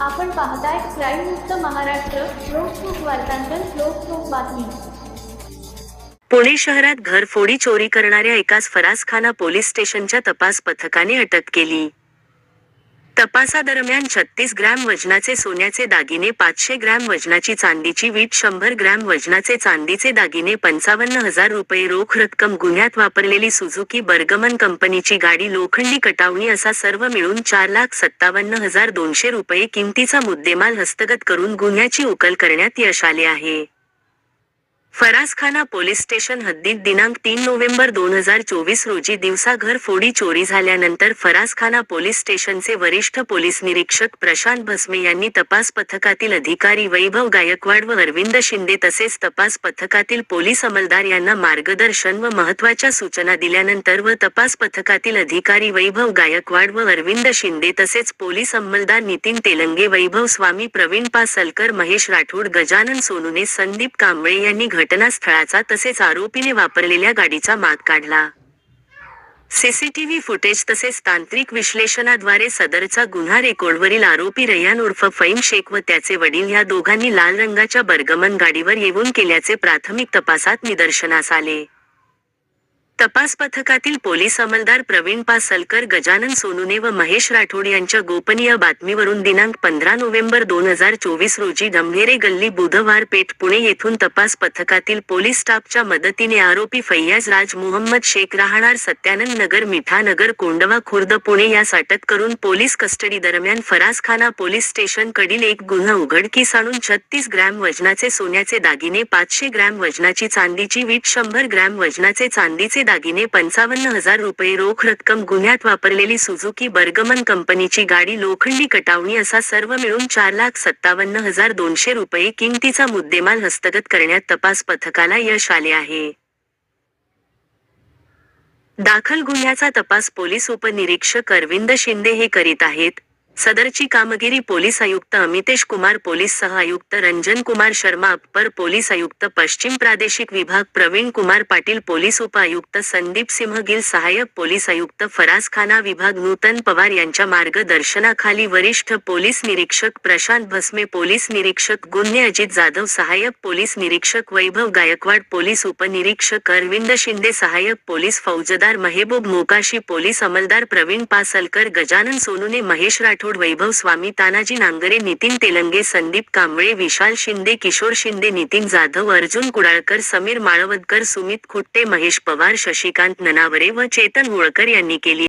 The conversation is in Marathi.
आपण पाहताय क्राईम मुक्त महाराष्ट्र लोकसुख वार्तांकन लोकसुख बातमी. पुणे शहरात घरफोडी चोरी करणाऱ्या एकास फरासखाना पोलीस स्टेशनच्या तपास पथकाने अटक केली. तपासादरम्यान छत्तीस ग्रॅम वजनाचे सोन्याचे दागिने पाचशे ग्रॅम वजनाची चांदीची वीट शंभर ग्रॅम वजनाचे चांदीचे दागिने पंचावन्न हजार रुपये रोख रक्कम गुन्ह्यात वापरलेली सुझुकी बर्गमन कंपनीची गाडी लोखंडी कटावणी असा सर्व मिळून चार लाख सत्तावन्न हजार दोनशे रुपये किमतीचा मुद्देमाल हस्तगत करून गुन्ह्याची उकल करण्यात यश आले आहे. फरासखाना पोलीस स्टेशन हद्दीत दिनांक तीन नोव्हेंबर दोन हजार चोवीस रोजी दिवसा घरफोडी चोरी झाल्यानंतर फरासखाना पोलीस स्टेशनचे वरिष्ठ पोलीस निरीक्षक प्रशांत भस्मे यांनी तपास पथकातील अधिकारी वैभव गायकवाड व अरविंद शिंदे तसेच तपास पथकातील पोलीस अंमलदार यांना मार्गदर्शन व महत्त्वाच्या सूचना दिल्यानंतर व तपास पथकातील अधिकारी वैभव गायकवाड व अरविंद शिंदे तसेच पोलीस अंमलदार नितीन तेलंगे वैभव स्वामी प्रवीण पासलकर महेश राठोड गजानन सोनुने संदीप कांबळे यांनी घटनास्थळाचा तसेच आरोपीने वापरलेल्या गाडीचा माग काढला. सीसीटीव्ही फुटेज तसेच तांत्रिक विश्लेषणाद्वारे सदरचा गुन्हा रेकॉर्डवरील आरोपी रयान उर्फ फैम शेख व त्याचे वडील ह्या दोघांनी लाल रंगाच्या बर्गमन गाडीवर येऊन केल्याचे प्राथमिक तपासात निदर्शनास आले. तपास पथकातील पोलीस अंमलदार प्रवीण पासलकर गजानन सोनुने व महेश राठोड यांच्या गोपनीय बातमीवरून दिनांक पंधरा नोव्हेंबर दोन हजार चोवीस रोजी गंभेरे गल्ली बुधवार पेठ पुणे येथून तपास पथकातील पोलीस स्टाफच्या मदतीने आरोपी फैयाज राज मुहम्मद शेख राहणार सत्यानंद नगर मिठानगर कोंडवा खुर्द पुणे यास अटक करून पोलीस कस्टडी दरम्यान फरासखाना पोलीस स्टेशन कडील एक गुन्हा उघडकीस आणून छत्तीस ग्रॅम वजनाचे सोन्याचे दागिने पाचशे ग्रॅम वजनाची चांदीची वीट शंभर ग्रॅम वजनाचे चांदीचे दागिने पंचावन्न हजार रुपये रोख रक्कम गुन्ह्यात वापरलेली सुझुकी बर्गमन कंपनीची गाडी लोखंडी कटावणी असा सर्व मिळून चार लाख सत्तावन्न हजार दोनशे रुपये किमतीचा मुद्देमाल हस्तगत करण्यात तपास पथकाला यश आले आहे. दाखल गुन्ह्याचा तपास पोलीस उपनिरीक्षक अरविंद शिंदे हे करीत आहेत. सदरची कामगिरी पोलीस आयुक्त अमितेश कुमार पोलीस सह आयुक्त रंजन कुमार शर्मा अप्पर पोलीस आयुक्त पश्चिम प्रादेशिक विभाग प्रवीण कुमार पाटील पोलीस उपायुक्त संदीप सिंह गिल सहाय्यक पोलीस आयुक्त फराज खाना विभाग नूतन पवार यांच्या मार्गदर्शनाखाली वरिष्ठ पोलीस निरीक्षक प्रशांत भस्मे पोलीस निरीक्षक गुन्हे अजित जाधव सहाय्यक पोलीस निरीक्षक वैभव गायकवाड पोलीस उपनिरीक्षक अरविंद शिंदे सहाय्यक पोलीस फौजदार महेबूब मोकाशी पोलीस अंमलदार प्रवीण पासलकर गजानन सोनूने महेश राठोड वैभव स्वामी तानाजी नांगरे नितीन तेलंगे संदीप कांबळे विशाल शिंदे किशोर शिंदे नितीन जाधव अर्जुन कुडाळकर समीर माळवदकर सुमित खुट्टे महेश पवार शशिकांत ननावरे व चेतन होळकर यांनी केली